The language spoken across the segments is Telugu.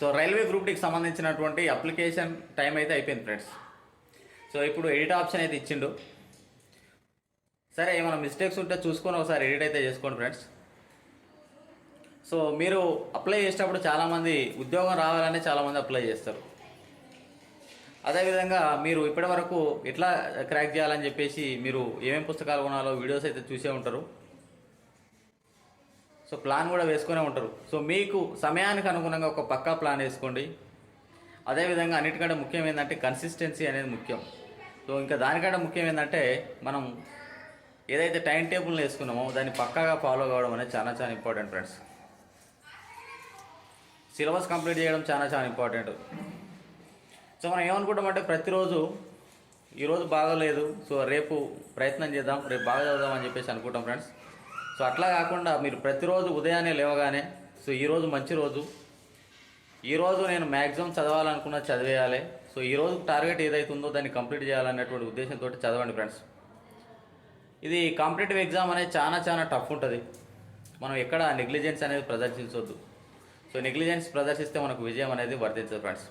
సో రైల్వే గ్రూప్ డికి సంబంధించినటువంటి అప్లికేషన్ టైం అయితే అయిపోయింది ఫ్రెండ్స్. సో ఇప్పుడు ఎడిట్ ఆప్షన్ అయితే ఇచ్చిండు. సరే ఏమైనా మిస్టేక్స్ ఉంటే చూసుకొని ఒకసారి ఎడిట్ అయితే చేసుకోండి ఫ్రెండ్స్. సో మీరు అప్లై చేసేటప్పుడు చాలామంది ఉద్యోగం రావాలని చాలామంది అప్లై చేస్తారు. అదేవిధంగా మీరు ఇప్పటి వరకు ఎట్లా క్రాక్ చేయాలని చెప్పేసి మీరు ఏమేమి పుస్తకాలు కొనాలో వీడియోస్ అయితే చూసే ఉంటారు. సో ప్లాన్ కూడా వేసుకునే ఉంటారు. సో మీకు సమయానికి అనుగుణంగా ఒక పక్కా ప్లాన్ వేసుకోండి. అదేవిధంగా అన్నిటికంటే ముఖ్యం ఏంటంటే కన్సిస్టెన్సీ అనేది ముఖ్యం. సో ఇంకా దానికంటే ముఖ్యం ఏంటంటే మనం ఏదైతే టైం టేబుల్ని వేసుకున్నామో దాన్ని పక్కాగా ఫాలో కావడం అనేది చాలా చాలా ఇంపార్టెంట్ ఫ్రెండ్స్ సిలబస్ కంప్లీట్ చేయడం చాలా చాలా ఇంపార్టెంట్ సో మనం ఏమనుకుంటామంటే ప్రతిరోజు ఈరోజు బాగలేదు. సో రేపు ప్రయత్నం చేద్దాం రేపు బాగా చదువుదాం అని చెప్పేసి అనుకుంటాం ఫ్రెండ్స్ సో అట్లా కాకుండా మీరు ప్రతిరోజు ఉదయాన్నే లేవగానే సో ఈరోజు మంచి రోజు. ఈరోజు నేను మ్యాక్సిమం చదవాలనుకున్న చదివేయాలి. సో ఈరోజు టార్గెట్ ఏదైతుందో ఉందో దాన్ని కంప్లీట్ చేయాలనేటువంటి ఉద్దేశంతో చదవండి ఫ్రెండ్స్. ఇది కాంపిటేటివ్ ఎగ్జామ్ అనేది చాలా చాలా టఫ్ ఉంటుంది. మనం ఎక్కడ నెగ్లిజెన్స్ అనేది ప్రదర్శించవద్దు సో నెగ్లిజెన్స్ ప్రదర్శిస్తే మనకు విజయం అనేది వర్తించదు ఫ్రెండ్స్.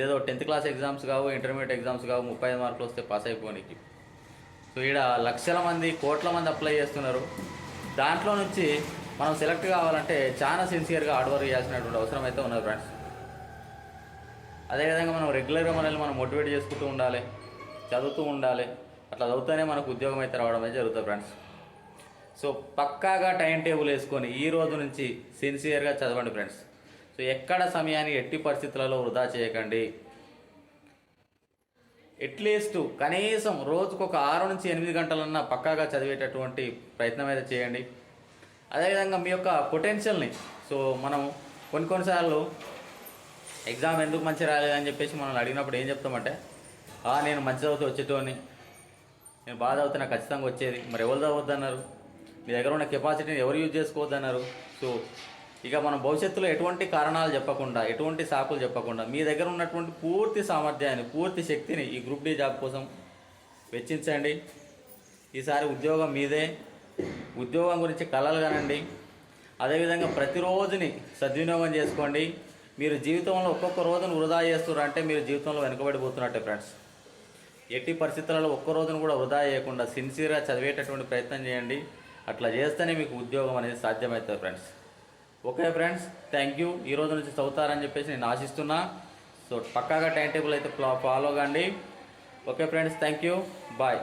ఏదో టెన్త్ క్లాస్ ఎగ్జామ్స్ కావు ఇంటర్మీడియట్ ఎగ్జామ్స్ కావు ముప్పై ఐదు మార్కులు వస్తే పాస్ అయిపోనికి సో ఈడ లక్షల మంది కోట్ల మంది అప్లై చేస్తున్నారు. దాంట్లో నుంచి మనం సెలెక్ట్ కావాలంటే చాలా సిన్సియర్గా హార్డ్ వర్క్ చేయాల్సినటువంటి అవసరం అయితే ఉన్నది ఫ్రెండ్స్ అదేవిధంగా మనం రెగ్యులర్గా మనల్ని మనం మోటివేట్ చేసుకుంటూ ఉండాలి చదువుతూ ఉండాలి అట్లా చదువుతూనే మనకు ఉద్యోగం అయితే రావడం అయితే జరుగుతుంది ఫ్రెండ్స్ సో పక్కాగా టైం టేబుల్ వేసుకొని ఈ రోజు నుంచి సిన్సియర్గా చదవండి ఫ్రెండ్స్ సో ఎక్కడ సమయాన్ని ఎట్టి పరిస్థితులలో వృధా చేయకండి. అట్లీస్ట్ కనీసం రోజుకు ఒక ఆరు నుంచి ఎనిమిది గంటలన్నా పక్కాగా చదివేటటువంటి ప్రయత్నం అయితే చేయండి. అదేవిధంగా మీ యొక్క పొటెన్షియల్ని సో మనం కొన్ని కొన్నిసార్లు ఎగ్జామ్ ఎందుకు మంచి రాలేదని చెప్పేసి మనం అడిగినప్పుడు ఏం చెప్తామంటే "ఆ, నేను మంచి చదువుతూ వచ్చేటోని నేను బాగా చదివితే నాకు ఖచ్చితంగా వచ్చేది. మరి ఎవరు చదవద్దన్నారు మీ దగ్గర ఉన్న కెపాసిటీని ఎవరు యూజ్ చేసుకోవద్దన్నారు సో ఇక మనం భవిష్యత్తులో ఎటువంటి కారణాలు చెప్పకుండా ఎటువంటి సాకులు చెప్పకుండా మీ దగ్గర ఉన్నటువంటి పూర్తి సామర్థ్యాన్ని పూర్తి శక్తిని ఈ గ్రూప్ డి జాబ్ కోసం వెచ్చించండి. ఈసారి ఉద్యోగం మీదే. ఉద్యోగం గురించి కలలు కనండి. అదేవిధంగా ప్రతిరోజుని సద్వినియోగం చేసుకోండి. మీరు జీవితంలో ఒక్కొక్క రోజును వృధా చేస్తున్నారు అంటే మీరు జీవితంలో వెనుకబడిపోతున్నట్టే ఫ్రెండ్స్. ఎట్టి పరిస్థితులలో ఒక్క రోజును కూడా వృధా చేయకుండా సిన్సియర్గా చదివేటటువంటి ప్రయత్నం చేయండి. అట్లా చేస్తేనే మీకు ఉద్యోగం అనేది సాధ్యమవుతుంది friends. Okay friends thank you ఈ రోజు నుంచి చదువుతారని చెప్పేసి నేను ఆశిస్తున్నా. సో పక్కాగా టైం టేబుల్ అయితే ఫాలో కండి. Okay friends thank you bye